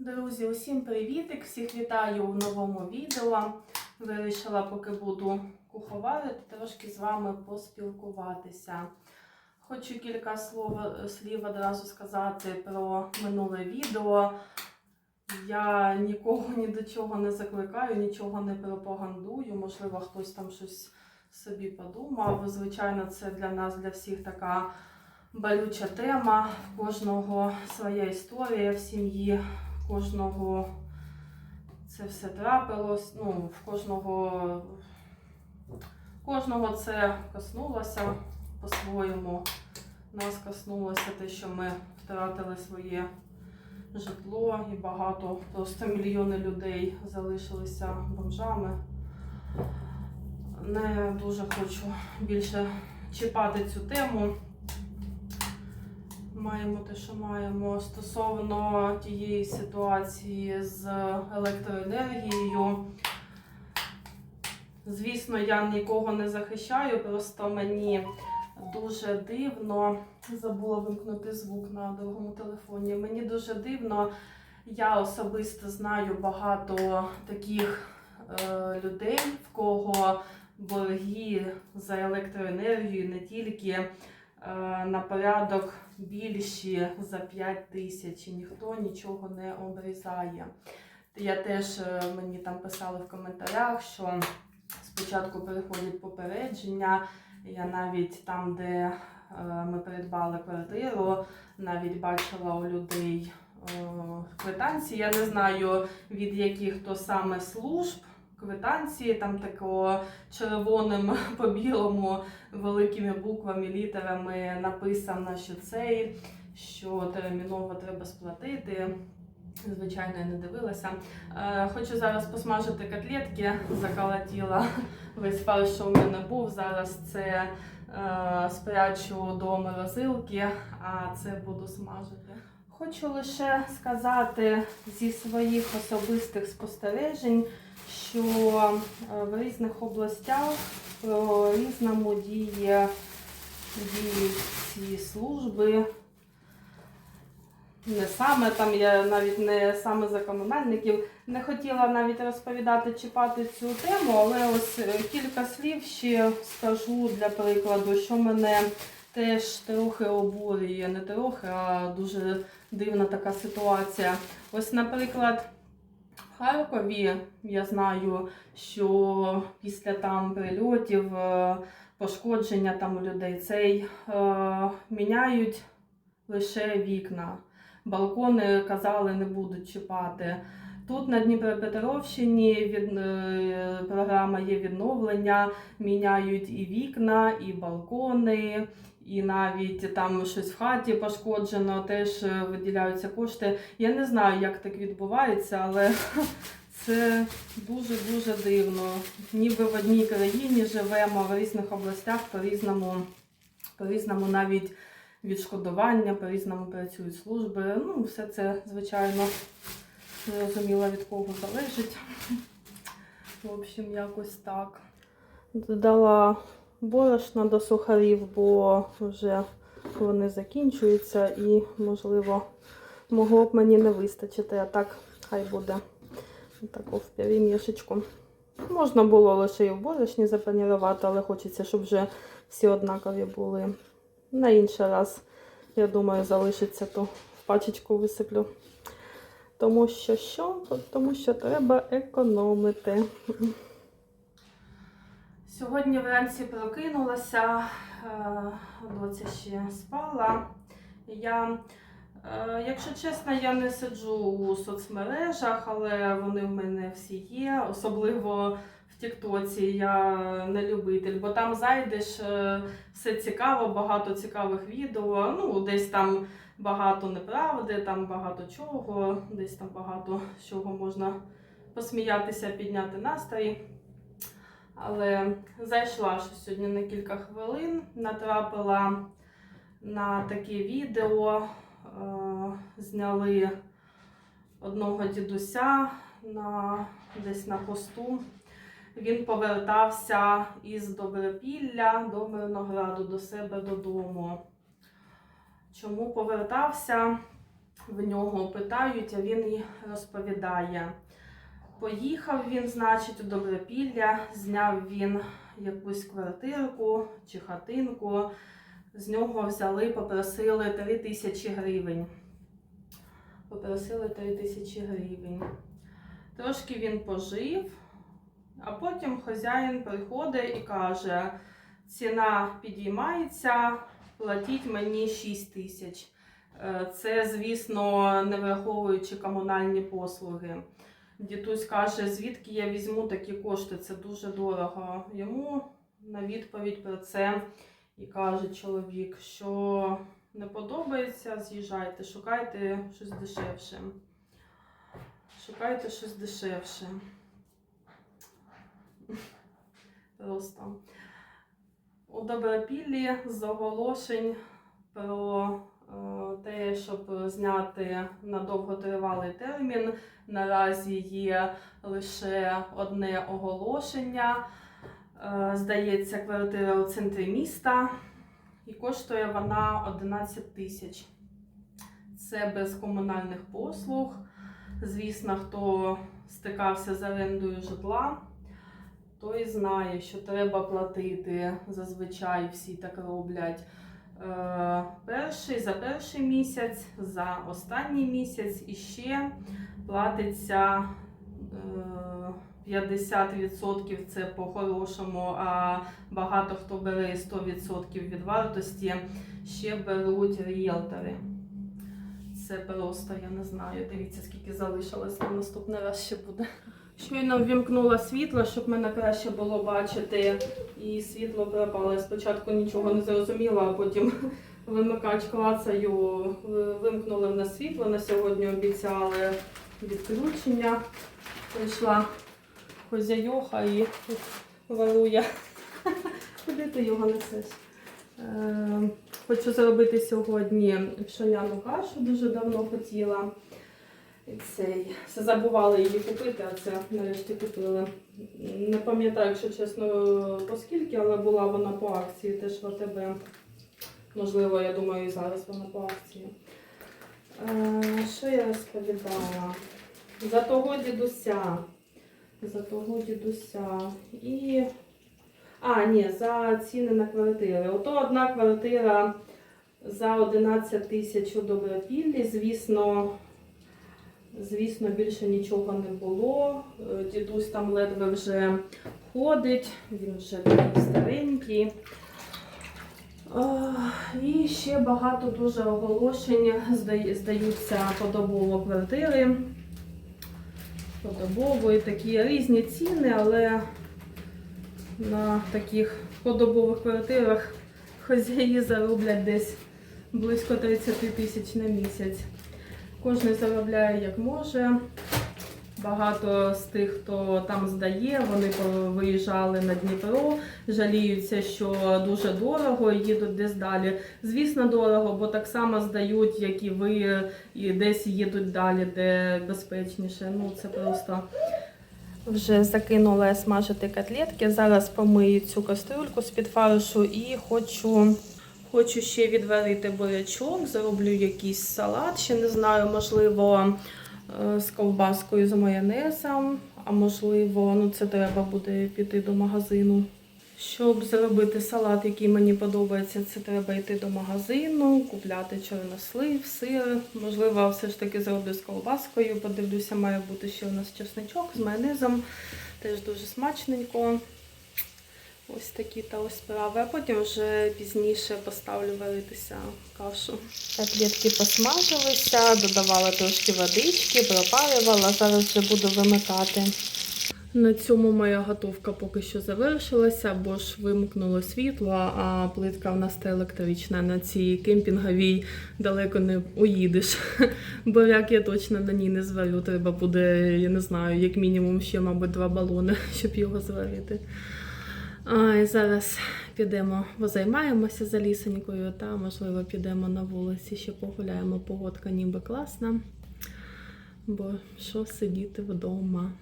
Друзі, усім привітик! Всіх вітаю у новому відео. Вирішила, поки буду куховарити, трошки з вами поспілкуватися. Хочу кілька слов, слів одразу сказати про минуле відео. Я нікого ні до чого не закликаю, нічого не пропагандую. Можливо, хтось там щось собі подумав. Звичайно, це для нас, для всіх така болюча тема. В кожного своя історія в сім'ї, кожного це все трапилось. Ну, в кожного, кожного це коснулося по-своєму. Нас коснулося те, що ми втратили своє житло і багато, просто мільйони людей залишилися бомжами. Не дуже хочу більше чіпати цю тему. Маємо те, що маємо стосовно тієї ситуації з електроенергією. Звісно, я нікого не захищаю, просто мені дуже дивно. Забула вимкнути звук на другому телефоні. Мені дуже дивно, я особисто знаю багато таких е, людей, в кого борги за електроенергію не тільки е, на порядок більші за 5 тисяч, і ніхто нічого не обрізає. Я теж е, мені там писали в коментарях, що спочатку приходять попередження. Я навіть там, де е, ми придбали квартиру, навіть бачила у людей е, квитанції. Я не знаю від яких то саме служб. Квитанції там такого червоним по білому великими буквами, літерами написано, що цей, що терміново треба сплатити. Звичайно, я не дивилася. Е, хочу зараз посмажити котлетки, заколотіла весь фарш, що в мене був. Зараз це е, спрячу до морозилки, а це буду смажити. Хочу лише сказати зі своїх особистих спостережень, що е, в різних областях по різному діє діють ці служби. Не саме там, я навіть не саме за комунальників. Не хотіла навіть розповідати, чіпати цю тему, але ось е, кілька слів ще скажу для прикладу, що мене теж трохи обурює, не трохи, а дуже дивна така ситуація. Ось, наприклад, в Харкові я знаю, що після там прильотів, е, пошкодження там у людей цей е, міняють лише вікна. Балкони казали, не будуть чіпати. Тут на Дніпропетровщині від, е, програма є відновлення, міняють і вікна, і балкони, і навіть там щось в хаті пошкоджено, теж е, виділяються кошти. Я не знаю, як так відбувається, але це дуже-дуже дивно. Ніби в одній країні живемо, в різних областях по-різному, по-різному навіть відшкодування, по-різному працюють служби. Ну, все це, звичайно, зрозуміло від кого залежить. В общем, якось так. Додала борошна до сухарів, бо вже вони закінчуються і, можливо, могло б мені не вистачити, а так хай буде таку в півмішечку. Можна було лише і в борошні запанірувати, але хочеться, щоб вже всі однакові були. На інший раз, я думаю, залишиться, то в пачечку висиплю. Тому що що? Тому що треба економити. Сьогодні вранці прокинулася, е, доця ще спала. Я, е, якщо чесно, я не сиджу у соцмережах, але вони в мене всі є, особливо в Тіктоці я не любитель, бо там зайдеш, е, все цікаво, багато цікавих відео. Ну, десь там багато неправди, там багато чого, десь там багато чого можна посміятися, підняти настрій. Але зайшла що сьогодні на кілька хвилин, натрапила на таке відео, е, зняли одного дідуся на, десь на посту. Він повертався із Добропілля до Мирнограду до себе додому. Чому повертався? в нього питають, а він і розповідає. Поїхав він, значить, у Добропілля, зняв він якусь квартирку чи хатинку. З нього взяли, попросили 3 тисячі гривень. Попросили 3 тисячі гривень. Трошки він пожив, а потім хазяїн приходить і каже: ціна підіймається, платіть мені 6 тисяч. Е, Це, звісно, не враховуючи комунальні послуги. Дідусь каже, звідки я візьму такі кошти, це дуже дорого. Йому на відповідь про це і каже чоловік, що не подобається, з'їжджайте, шукайте щось дешевше. Шукайте щось дешевше. Просто. У Добропіллі з оголошень про те, щоб зняти на довготривалий термін. Наразі є лише одне оголошення. Е, Здається, квартира у центрі міста. І коштує вона 11 тисяч. Це без комунальних послуг. Звісно, хто стикався з орендою житла, той знає, що треба платити. Зазвичай всі так роблять. Е, Перший за перший місяць, за останній місяць і ще платиться е, 50% це по-хорошому, а багато хто бере 100% від вартості, ще беруть ріелтори. Це просто, я не знаю. Дивіться, скільки залишилось на наступний раз ще буде. Щойно ввімкнула світло, щоб мене краще було бачити, і світло пропало. Спочатку нічого не зрозуміла, а потім вимикач клацаю, вимкнули в нас світло. На сьогодні обіцяли відключення. Прийшла хозяйоха і валує. Куди ти його несеш? Е, Хочу зробити сьогодні пшоняну кашу, дуже давно хотіла. Цей. Все забували її купити, а це нарешті купили. Не пам'ятаю, якщо чесно, по скільки, але була вона по акції теж в АТБ. Можливо, я думаю, і зараз вона по акції. Е, Що я розповідала? За того дідуся. За того дідуся. І. А, ні, за ціни на квартири. Ото одна квартира за 11 тисяч у Добропіллі. Звісно, звісно, більше нічого не було. Е, Дідусь там ледве вже ходить, він вже такий старенький. І ще багато дуже оголошень здаються подобово квартири. Подобово і такі різні ціни, але на таких подобових квартирах хазяї зароблять десь близько 30 тисяч на місяць. Кожен заробляє як може. Багато з тих, хто там здає, вони виїжджали на Дніпро, жаліються, що дуже дорого, їдуть десь далі. Звісно, дорого, бо так само здають, як і ви, і десь їдуть далі, де безпечніше. Ну це просто. Вже закинула смажити котлетки. Зараз помию цю кастрюльку з-під фаршу і хочу, хочу ще відварити бурячок, зроблю якийсь салат. Ще не знаю, можливо, е, з ковбаскою з майонезом, а можливо, ну це треба буде піти до магазину. Щоб зробити салат, який мені подобається, це треба йти до магазину, купляти чорнослив, сир. Можливо, все ж таки зроблю з ковбаскою. Подивлюся, має бути ще у нас чесничок з майонезом. Теж дуже смачненько. Ось такі та ось справи. А потім вже пізніше поставлю варитися кашу. Котлетки посмажилися, додавала трошки водички, пропарювала. Зараз вже буду вимикати. На цьому моя готовка поки що завершилася, бо ж вимкнуло світло, а плитка в нас та електрична. На цій кемпінговій далеко не уїдеш. Буряк я точно на ній не зварю. Треба буде, я не знаю, як мінімум ще, мабуть, два балони, щоб його зварити. І зараз підемо, бо займаємося залісенькою, та можливо підемо на вулиці, ще погуляємо. Погодка ніби класна. Бо що сидіти вдома.